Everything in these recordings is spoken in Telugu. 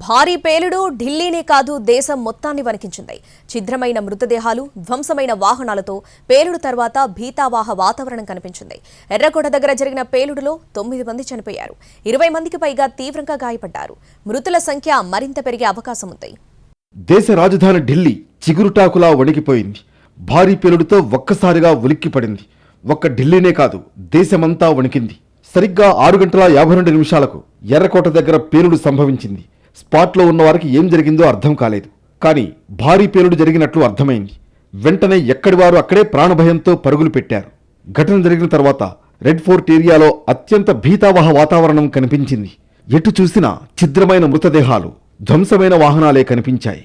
భారీ పేలుడు ఢిల్లీనే కాదు దేశం మొత్తాన్ని వణికించింది. ఛిద్రమైన మృతదేహాలు ధ్వంసమైన వాహనాలతో పేలుడు తర్వాత భీతావాహ వాతావరణం కనిపించింది. ఎర్రకోట దగ్గర జరిగిన పేలుడులో తొమ్మిది మంది చనిపోయారు. ఇరవై మందికి పైగా తీవ్రంగా గాయపడ్డారు. మృతుల సంఖ్య మరింత పెరిగే అవకాశం ఉంది. దేశ రాజధాని ఢిల్లీ చిగురుటాకులా వణికిపోయింది. భారీ పేలుడుతో ఒక్కసారిగా ఉలిక్కిపడింది. ఒక్క ఢిల్లీనే కాదు దేశమంతా వణికింది. సరిగ్గా ఆరు గంటల యాభై రెండు నిమిషాలకు ఎర్రకోట దగ్గర పేలుడు సంభవించింది. స్పాట్లో ఉన్న వారికి ఏం జరిగిందో అర్థం కాలేదు. కానీ భారీ పేలుడు జరిగినట్లు అర్థమైంది. వెంటనే ఎక్కడి వారు అక్కడే ప్రాణభయంతో పరుగులు పెట్టారు. ఘటన జరిగిన తర్వాత రెడ్ ఫోర్ట్ ఏరియాలో అత్యంత భీతావహ వాతావరణం కనిపించింది. ఎటు చూసినా ఛిద్రమైన మృతదేహాలు ధ్వంసమైన వాహనాలే కనిపించాయి.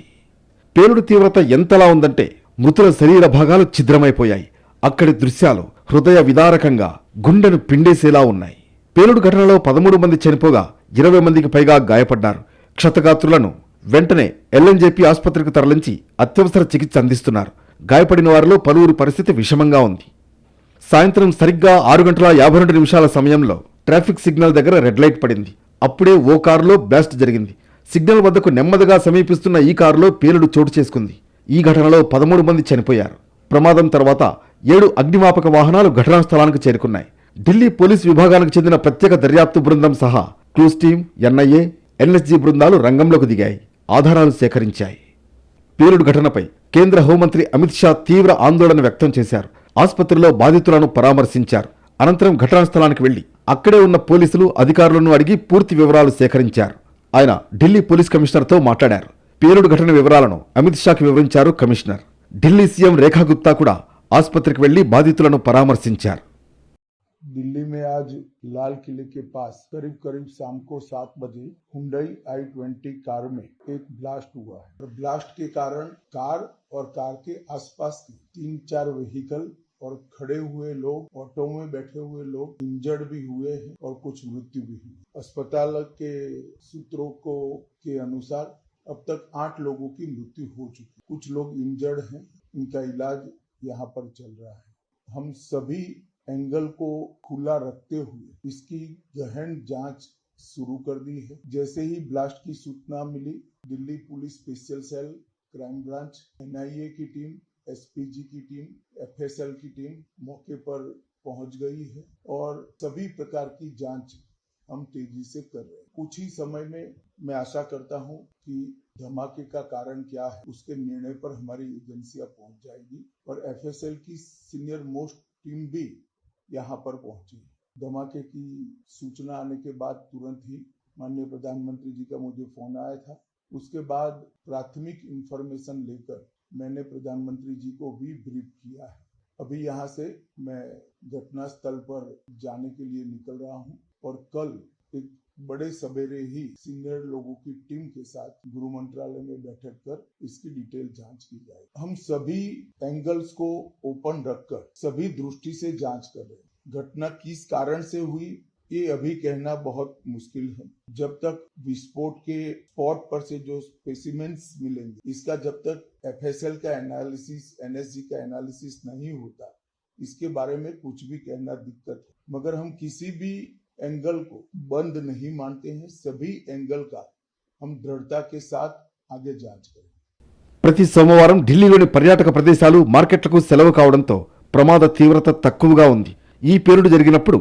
పేలుడు తీవ్రత ఎంతలా ఉందంటే మృతుల శరీర భాగాలు ఛిద్రమైపోయాయి. అక్కడి దృశ్యాలు హృదయ విదారకంగా గుండెను పిండేసేలా ఉన్నాయి. పేలుడు ఘటనలో పదమూడు మంది చనిపోగా ఇరవై మందికి పైగా గాయపడ్డారు. క్షతగాత్రులను వెంటనే ఎల్ఎన్జేపీ ఆసుపత్రికి తరలించి అత్యవసర చికిత్స అందిస్తున్నారు. గాయపడిన వారిలో పలువురి పరిస్థితి విషమంగా ఉంది. సాయంత్రం సరిగ్గా ఆరు గంటల యాభై రెండు నిమిషాల సమయంలో ట్రాఫిక్ సిగ్నల్ దగ్గర రెడ్ లైట్ పడింది. అప్పుడే ఓ కారులో బ్లాస్ట్ జరిగింది. సిగ్నల్ వద్దకు నెమ్మదిగా సమీపిస్తున్న ఈ కారులో పేలుడు చోటు చేసుకుంది. ఈ ఘటనలో పదమూడు మంది చనిపోయారు. ప్రమాదం తర్వాత ఏడు అగ్నిమాపక వాహనాలు ఘటనా స్థలానికి చేరుకున్నాయి. ఢిల్లీ పోలీస్ విభాగానికి చెందిన ప్రత్యేక దర్యాప్తు బృందం సహా క్లూస్ టీం ఎన్ఐఏ ఎన్ఎస్జీ బృందాలు రంగంలోకి దిగాయి ఆధారాలు సేకరించాయి. పేలుడు ఘటనపై కేంద్ర హోంమంత్రి అమిత్ షా తీవ్ర ఆందోళన వ్యక్తం చేశారు. ఆసుపత్రిలో బాధితులను పరామర్శించారు. అనంతరం ఘటనా స్థలానికి వెళ్ళి అక్కడే ఉన్న పోలీసులు అధికారులను అడిగి పూర్తి వివరాలు సేకరించారు. ఆయన ఢిల్లీ పోలీస్ కమిషనర్తో మాట్లాడారు. పేలుడు ఘటన వివరాలను అమిత్ షాకి వివరించారు కమిషనర్. ఢిల్లీ సీఎం రేఖా గుప్తా కూడా ఆసుపత్రికి వెళ్ళి బాధితులను పరామర్శించారు. दिल्ली में आज लाल किले के पास करीब करीब शाम को सात बजे हुंडई आई ट्वेंटी कार में एक ब्लास्ट हुआ है। और ब्लास्ट के कारण कार और कार के आसपास के तीन चार व्हीकल और खड़े हुए लोग, ऑटो में बैठे हुए लोग इंजर्ड भी हुए हैं और कुछ मृत्यु भी हुई। अस्पताल के सूत्रों को, के अनुसार अब तक आठ लोगों की मृत्यु हो चुकी कुछ लोग इंजर्ड हैं, इनका इलाज यहाँ पर चल रहा है। हम सभी एंगल को खुला रखते हुए इसकी गहन जाँच शुरू कर दी है। जैसे ही ब्लास्ट की सूचना मिली, Delhi police special cell, crime branch, NIA की टीम, एसपीजी की टीम, एफएसएल की टीम मौके पर पहुँच गई है और सभी प्रकार की जाँच हम तेज़ी से कर रहे हैं। कुछ ही समय में मैं आशा करता हूँ कि धमाके का कारण क्या है, उसके निर्णय पर हमारी एजेंसियाँ पहुँच जाएगी और एफएसएल की सीनियर मोस्ट टीम भी यहाँ पर पहुँची। धमाके की सूचना आने के बाद तुरंत ही माननीय प्रधानमंत्री जी का मुझे फ़ोन आया था। उसके बाद प्राथमिक इंफॉर्मेशन लेकर मैंने प्रधानमंत्री जी को भी ब्रीफ किया है। अभी यहाँ से मैं घटना स्थल पर जाने के लिए निकल रहा हूँ और कल एक बड़े सवेरे ही सीनियर लोगों की टीम के साथ गृह मंत्रालय में बैठक कर इसकी डिटेल जाँच की जाएगी हम सभी एंगल्स को ओपन रखकर, सभी दृष्टि से जाँच कर रहे हैं। घटना किस कारण से हुई, ये अभी कहना बहुत मुश्किल है। जब तक विस्फोट के स्पॉट पर से जो स्पेसिमेंट्स मिलेंगे, इसका जब तक एफएसएल का एनालिसिस, एनएसजी का एनालिसिस नहीं होता, इसके बारे में कुछ भी कहना दिक्कत है। मगर हम किसी भी एंगल को बंद नहीं मानते हैं सभी एंगल का हम दृढ़ता के साथ आगे जांच करें ప్రతి సోమవారం ఢిల్లీలోని పర్యాటక ప్రదేశాలు మార్కెట్లకు సెలవు కావడంతో ప్రమాద తీవ్రత తక్కువగా ఉంది ఈ పేలుడు జరిగినప్పుడు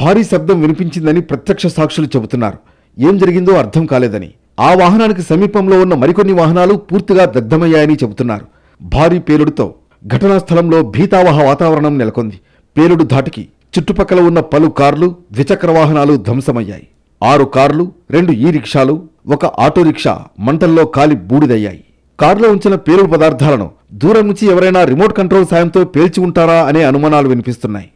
భారీ శబ్దం వినిపించిందని ప్రత్యక్ష సాక్షులు చెబుతున్నారు ఏం జరిగిందో అర్థం కాలేదని ఆ వాహనానికి సమీపంలో ఉన్న మరికొన్ని వాహనాలు పూర్తిగా దగ్ధమయ్యాయని చెబుతున్నారు భారీ పేలుడుతో ఘటనా స్థలంలో భీతావహ వాతావరణం నెలకొంది పేలుడు ధాటికి చుట్టుపక్కల ఉన్న పలు కార్లు ద్విచక్ర వాహనాలు ధ్వంసమయ్యాయి. ఆరు కార్లు రెండు ఈ రిక్షాలు ఒక ఆటో రిక్షా మంటల్లో కాలి బూడిదయ్యాయి. కారులో ఉంచిన పేలుడు పదార్థాలను దూరం నుంచి ఎవరైనా రిమోట్ కంట్రోల్ సాయంతో పేల్చి ఉంటారా అనే అనుమానాలు వినిపిస్తున్నాయి.